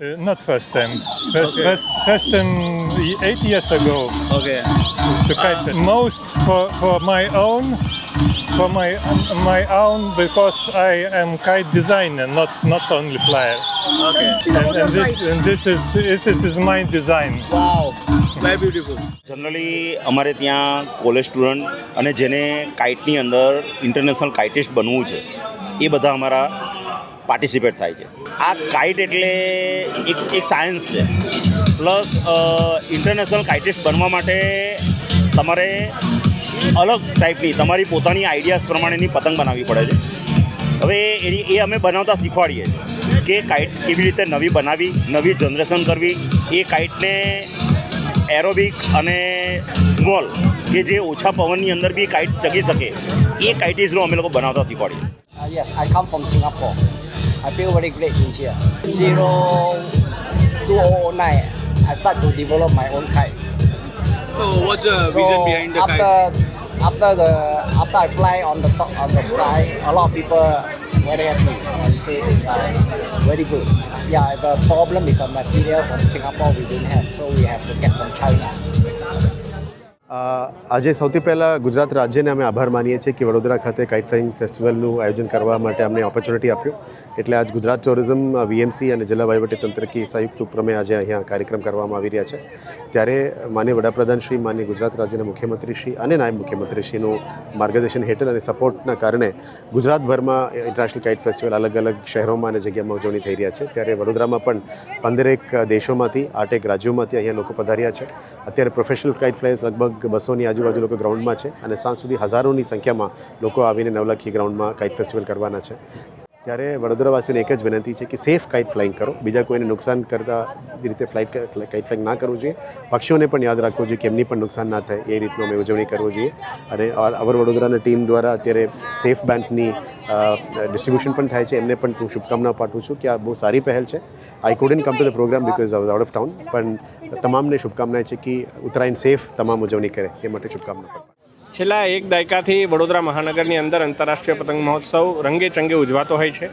Uh, not first time. First, Okay. first, first time eight years ago. Okay. To kite most for, for my own, for my my own because I am kite designer, not not only flyer. Okay. And, and this and this is this is my design. Wow. Very beautiful. Generally અમારે ત્યાં college student અને જેને કાઇટની અંદર international કાઇટિસ્ટ બનવું છે એ બધા અમારા participate થાય છે. આ કાઇટ એટલે એક એક સાયન્સ છે. પ્લસ ઇન્ટરનેશનલ કાઇટિસ્ટ બનવા માટે તમારે અલગ ટાઈપની તમારી પોતાની આઈડિયાઝ પ્રમાણેની પતંગ બનાવવી પડે છે. હવે એની એ અમે બનાવતા શીખવાડીએ કે કાઇટ કેવી રીતે નવી બનાવી નવી જનરેશન કરવી. એ કાઇટને એરોબિક અને સ્મોલ કે જે ઓછા પવનની અંદર બી કાઇટ ચગી શકે. એ કાઇટીઝનો અમે લોકો બનાવતા શીખવાડીએ. Yes, I come from Singapore. I feel very great in here. Zero, 2009, I start to develop my own kite. So what's the so reason behind the after, kite? After the after I fly on the top on the sky, a lot of people very happy and say it's uh, very good. Yeah, the problem is the material from Singapore we didn't have, so we have to get from China. આજે સૌથી પહેલાં ગુજરાત રાજ્યને અમે આભાર માનીએ છીએ કે વડોદરા ખાતે કાઇટ ફ્લાઇંગ ફેસ્ટિવલનું આયોજન કરવા માટે અમને ઓપોર્ચ્યુનિટી આપ્યો. એટલે આજ ગુજરાત ટુરિઝમ વીએમસી અને જિલ્લા વહીવટીતંત્ર કે સંયુક્ત ઉપક્રમે આજે અહીંયા કાર્યક્રમ કરવામાં આવી રહ્યા છે. ત્યારે માન્ય વડાપ્રધાન શ્રી, માન્ય ગુજરાત રાજ્યના મુખ્યમંત્રી શ્રી અને નાયબ મુખ્યમંત્રી શ્રીનું માર્ગદર્શન હેઠળ અને સપોર્ટના કારણે ગુજરાતભરમાં ઇન્ટરનેશનલ કાઇટ ફેસ્ટિવલ અલગ અલગ શહેરોમાં અને જગ્યામાં ઉજવણી થઈ રહ્યા છે. ત્યારે વડોદરામાં પણ પંદરેક દેશોમાંથી, આઠેક રાજ્યોમાંથી અહીંયા લોકો પધાર્યા છે. અત્યારે પ્રોફેશનલ કાઇટ ફ્લાયર્સ લગભગ બસોની આજુબાજુ લોકો ગ્રાઉન્ડમાં છે અને સાંજ સુધી હજારોની સંખ્યામાં લોકો આવીને નવલખી ગ્રાઉન્ડમાં કાઇટ ફેસ્ટિવલ કરવાના છે. ત્યારે વડોદરાવાસીઓને એક જ વિનંતી છે કે સેફ કાઇટ ફ્લાઇંગ કરો. બીજા કોઈને નુકસાન કરતા રીતે ફ્લાઇટ કાઇટ ફ્લાઇંગ ના કરવું જોઈએ. પક્ષીઓને પણ યાદ રાખવું જોઈએ કે એમની પણ નુકસાન ના થાય. એ રીતનું અમે ઉજવણી કરવું જોઈએ. અને અવર વડોદરાના ટીમ દ્વારા અત્યારે સેફ બેન્ડ્સની ડિસ્ટ્રીબ્યુશન પણ થાય છે. એમને પણ હું શુભકામના પાઠવું છું કે આ બહુ સારી પહેલ છે. I couldn't come to the programme because out of town પણ તમામને શુભકામના છે કે ઉત્તરાયણ સેફ તમામ ઉજવણી કરે. એ માટે શુભકામના પાઠવું છેલ્લા એક દાયકાથી વડોદરા મહાનગરની અંદર આંતરરાષ્ટ્રીય પતંગ મહોત્સવ રંગે ચંગે ઉજવાતો હોય છે.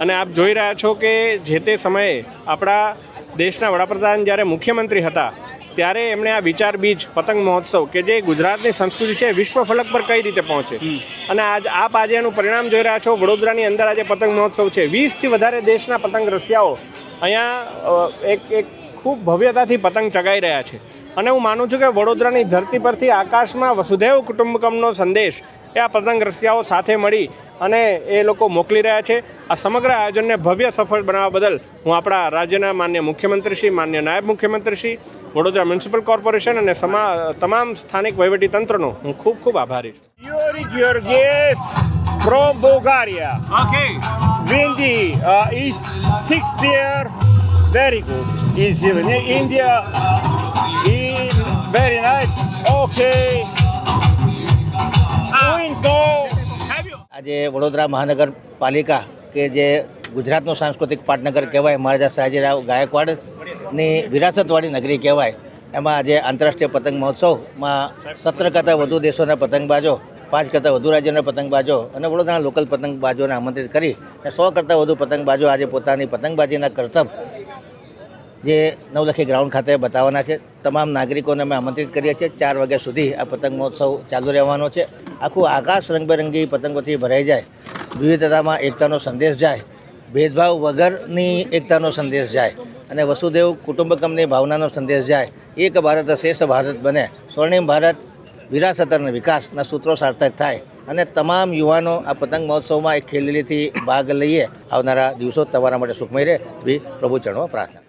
અને આપ જોઈ રહ્યા છો કે જે તે સમયે આપણા દેશના વડાપ્રધાન જ્યારે મુખ્યમંત્રી હતા ત્યારે એમણે આ વિચાર બીજ પતંગ મહોત્સવ કે જે ગુજરાતની સંસ્કૃતિ છે વિશ્વ ફલક પર કઈ રીતે પહોંચે? અને આજ આપ આજે એનું પરિણામ જોઈ રહ્યા છો વડોદરાની અંદર આજે પતંગ મહોત્સવ છે. વીસથી વધારે દેશના પતંગ રસિયાઓ અહીંયા એક એક ખૂબ ભવ્યતાથી પતંગ ચગાઈ રહ્યા છે. અને હું માનું છું કે વડોદરાની ધરતી પરથી આકાશમાં વસુધૈવ કુટુંબકમનો સંદેશ એ આ પતંગ રસિયાઓ સાથે મળી અને એ લોકો મોકલી રહ્યા છે આ સમગ્ર આયોજનને ભવ્ય સફળ બનાવવા બદલ હું આપણા રાજ્યના માન્ય મુખ્યમંત્રીશ્રી માન્ય નાયબ મુખ્યમંત્રીશ્રી વડોદરા મ્યુનિસિપલ કોર્પોરેશન અને સમા તમામ સ્થાનિક વહીવટી તંત્રનો હું ખૂબ ખૂબ આભારી છું from Bulgaria. Okay Windy uh, is sixth year, very good. Is India, આજે વડોદરા મહાનગરપાલિકા કે જે ગુજરાતનું સાંસ્કૃતિક પાટનગર કહેવાય, મહારાજા સયાજીરાવ ગાયકવાડની વિરાસતવાળી નગરી કહેવાય, એમાં આજે આંતરરાષ્ટ્રીય પતંગ મહોત્સવમાં સત્તર કરતાં વધુ દેશોના પતંગબાજો, પાંચ કરતાં વધુ રાજ્યોના પતંગબાજો અને વડોદરાના લોકલ પતંગબાજોને આમંત્રિત કરી અને સો કરતાં વધુ પતંગબાજો આજે પોતાની પતંગબાજીના કરતબ જે નવલખી ગ્રાઉન્ડ ખાતે બતાવવાના છે. તમામ નાગરિકોને અમે આમંત્રિત કરીએ છીએ. ચાર વાગ્યા સુધી આ પતંગ મહોત્સવ ચાલુ રહેવાનો છે. આખું આકાશ રંગબેરંગી પતંગોથી ભરાઈ જાય. વિવિધતામાં એકતાનો સંદેશ જાય. ભેદભાવ વગરની એકતાનો સંદેશ જાય. અને વસુદેવ કુટુંબકમની ભાવનાનો સંદેશ જાય. એક ભારત શ્રેષ્ઠ ભારત બને. સ્વર્ણિમ ભારત વિરાસત અને વિકાસના સૂત્રો સાર્થક થાય. અને તમામ યુવાનો આ પતંગ મહોત્સવમાં એક ખેલીથી ભાગ લઈએ. આવનારા દિવસો તમારા માટે સુખમય રહે. પ્રભુ ચરણો પ્રાર્થના.